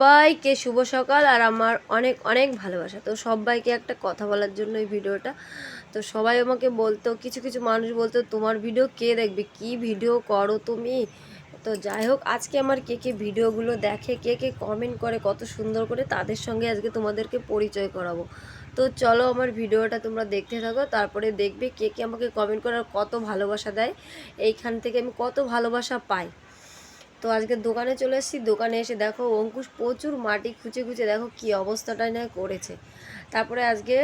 সবাইকে শুভ সকাল আর আমার অনেক অনেক ভালোবাসা। তো সবাইকে একটা কথা বলার জন্য এই ভিডিওটা। তো সবাই আমাকে বলতো, কিছু কিছু মানুষ বলতো, তোমার ভিডিও কে দেখবে? কি ভিডিও করো তুমি? তো যাই হোক, আজকে আমার কে কে ভিডিওগুলো দেখে, কে কে কমেন্ট করে, কত সুন্দর করে তাদের সঙ্গে আজকে তোমাদেরকে পরিচয় করাবো। তো চলো আমার ভিডিওটা তোমরা দেখতে থাকো, তারপরে দেখবে কে কে আমাকে কমেন্ট করার কত ভালোবাসা দেয়। এইখান থেকে আমি কত ভালোবাসা পাই। তো আজকে দোকানে চলে এসেছি। দোকানে এসে দেখো অঙ্কুশ প্রচুর মাটি খুঁচে খুঁচে দেখো কি অবস্থাটাই না করেছে। তারপরে আজকে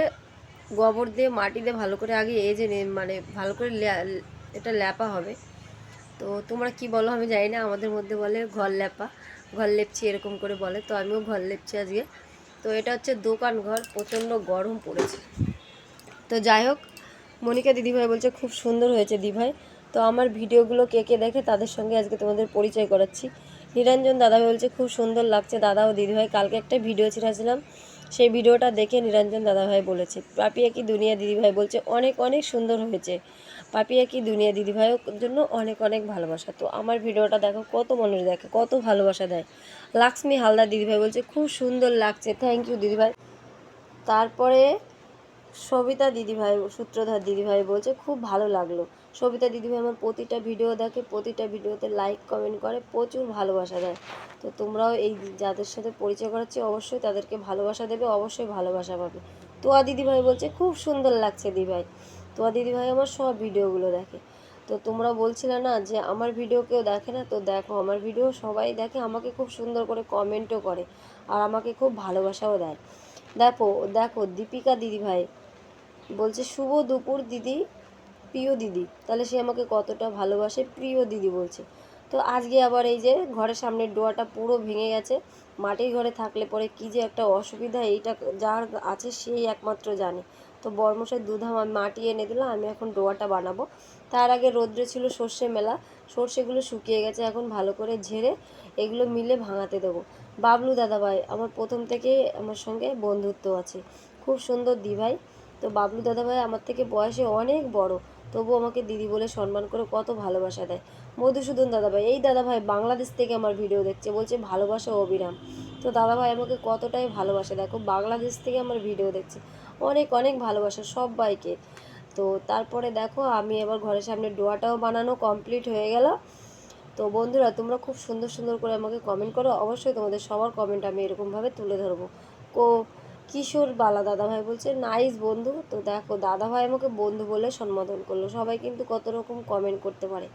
গোবর দিয়ে মাটি দিয়ে ভালো করে আগে এই যে মানে ভালো করে এটা ল্যাপা হবে। তো তোমরা কি বলো আমি জানি না, আমাদের মধ্যে বলে ঘর ল্যাপা, ঘর লেপছি এরকম করে বলে। তো আমিও ঘর লেপছি আজকে। তো এটা হচ্ছে দোকান ঘর, প্রচণ্ড গরম পড়েছে। তো যাই হোক, মনিকা দিদিভাই বলছে খুব সুন্দর হয়েছে দিভাই। তো আমার ভিডিওগুলো কে কে দেখে তাদের সঙ্গে আজকে তোমাদের পরিচয় করাচ্ছি। নিরঞ্জন দাদাভাই বলছে, খুব সুন্দর লাগছে দাদা ও দিদিভাই। কালকে একটা ভিডিও ছেড়েছিলাম, সেই ভিডিওটা দেখে নিরঞ্জন দাদাভাই বলেছে পাপিয়া কি দুনিয়া দিদিভাই? বলছে, অনেক অনেক সুন্দর হয়েছে। পাপিয়া কি দুনিয়া দিদিভাইয়ের জন্য অনেক অনেক ভালোবাসা। তো আমার ভিডিওটা দেখো, কত মানুষ দেখে, কত ভালোবাসা দেয়। লাক্সমি হালদার দিদিভাই বলছে, খুব সুন্দর লাগছে, থ্যাংক ইউ দিদিভাই। তারপরে সবিতা দিদিভাই, সূত্রধর দিদিভাই বলছে, খুব ভালো লাগল। সবিতা দিদিভাই আমার প্রতিটা ভিডিও দেখে, প্রতিটা ভিডিওতে লাইক কমেন্ট করে, প্রচুর ভালোবাসা দেয়। তো তোমরাও এই যাদের সাথে পরিচয় করাচ্ছি, অবশ্যই তাদেরকে ভালোবাসা দেবে, অবশ্যই ভালোবাসা পাবে। তোয়া দিদিভাই বলছে, খুব সুন্দর লাগছে দিদিভাই তোয়া দিদিভাই আমার সব ভিডিওগুলো দেখে। তো তোমরা বলছিলে না যে আমার ভিডিও কেউ দেখে না? তো দেখো, আমার ভিডিও সবাই দেখে, আমাকে খুব সুন্দর করে কমেন্টও করে, আর আমাকে খুব ভালোবাসাও দেয়। দেখো দেখো, দীপিকা দিদিভাই বলছে, শুভ দুপুর দিদি, প্রিয় দিদি। তাহলে সে আমাকে কতটা ভালোবাসে, প্রিয় দিদি বলছে। তো আজকে আবার এই যে ঘরের সামনের ডোয়াটা পুরো ভেঙে গেছে, মাটির ঘরে থাকলে পরে কি যে একটা অসুবিধা, এইটা যার আছে সেই একমাত্র জানে। তো বর্মশাই দুধাম, আমি মাটি এনে দিলাম, আমি এখন ডোয়াটা বানাবো। তার আগে রোদ্রে ছিল সর্ষে মেলা, সর্ষেগুলো শুকিয়ে গেছে, এখন ভালো করে ঝেড়ে এগুলো মিলে ভাঙাতে দেবো। বাবলু দাদাভাই, আমার প্রথম থেকে আমার সঙ্গে বন্ধুত্ব আছে। খুব সুন্দর দিভাই। তো বাবলু দাদাভাই আমার থেকে বয়সে অনেক বড়। তবু আমাকে দিদি বলে সম্মান করে কত ভালোবাসা দেয়। মধুসূদন দাদাভাই, এই দাদাভাই বাংলাদেশ থেকে আমার ভিডিও দেখছে, বলছে ভালোবাসা অবিরাম। তো দাদাভাই আমাকে কতটাই ভালোবাসা দেখো, বাংলাদেশ থেকে আমার ভিডিও দেখছে, অনেক অনেক ভালোবাসা সবাইকে। তো তারপরে দেখো, আমি এবার ঘরের সামনে ডোয়াটাও বানানো কমপ্লিট হয়ে গেল। তো বন্ধুরা, তোমরা খুব সুন্দর সুন্দর করে আমাকে কমেন্ট করো। অবশ্যই তোমাদের সবার কমেন্ট আমি এরকমভাবে তুলে ধরবো। কো কিশোর বালা দাদাভাই বলছে, নাইস বন্ধু, তো দেখো দাদাভাই আমাকে বন্ধু বলে সম্বোধন করল। সবাই কিন্তু কত রকম কমেন্ট করতে পারে।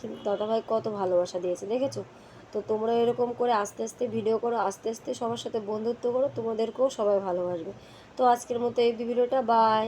কিন্তু দাদাভাই কত ভালোবাসা দিয়েছে, দেখেছ? তো তোমরা এরকম করে আস্তে আস্তে ভিডিও করো, আস্তে আস্তে সবার সাথে বন্ধুত্ব করো, তোমাদেরকেও সবাই ভালোবাসবে। তো আজকের মতো এই ভিডিওটা বাই